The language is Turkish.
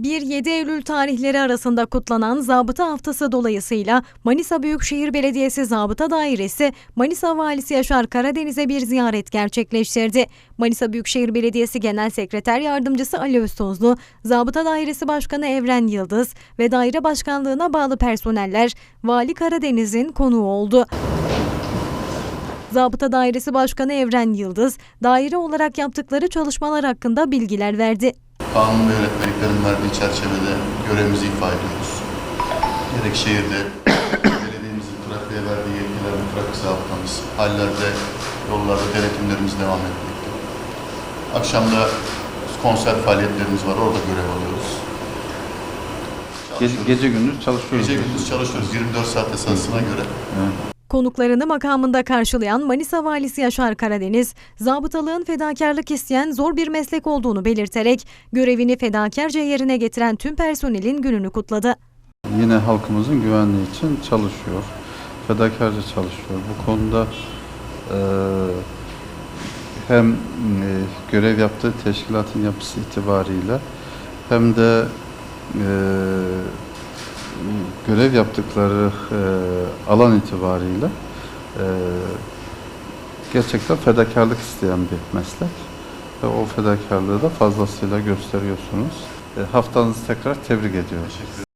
1-7 Eylül tarihleri arasında kutlanan Zabıta Haftası dolayısıyla Manisa Büyükşehir Belediyesi Zabıta Dairesi Manisa Valisi Yaşar Karadeniz'e bir ziyaret gerçekleştirdi. Manisa Büyükşehir Belediyesi Genel Sekreter Yardımcısı Ali Öztozlu, Zabıta Dairesi Başkanı Evren Yıldız ve daire başkanlığına bağlı personeller Vali Karadeniz'in konuğu oldu. Zabıta Dairesi Başkanı Evren Yıldız, daire olarak yaptıkları çalışmalar hakkında bilgiler verdi. Kanun ve yönetmeliklerin verdiği çerçevede görevimizi ifa ediyoruz. Gerek şehirde, belediyemizin trafiğe verdiği yetkiler ve trafik zabıtamız, hallerde, yollarda denetimlerimiz devam etmekte. Akşamda konser faaliyetlerimiz var, orada görev alıyoruz. Gece, gece gündüz çalışıyoruz. Gece gündüz çalışıyoruz 24 saat esasına göre. Evet. Konuklarını makamında karşılayan Manisa Valisi Yaşar Karadeniz, zabıtalığın fedakarlık isteyen zor bir meslek olduğunu belirterek görevini fedakarca yerine getiren tüm personelin gününü kutladı. Yine halkımızın güvenliği için çalışıyor. Fedakarca çalışıyor. Bu konuda e, hem e, görev yaptığı teşkilatın yapısı itibariyle hem de e, görev yaptıkları e, alan itibariyle e, gerçekten fedakarlık isteyen bir meslek ve o fedakarlığı da fazlasıyla gösteriyorsunuz. E, haftanızı tekrar tebrik ederim.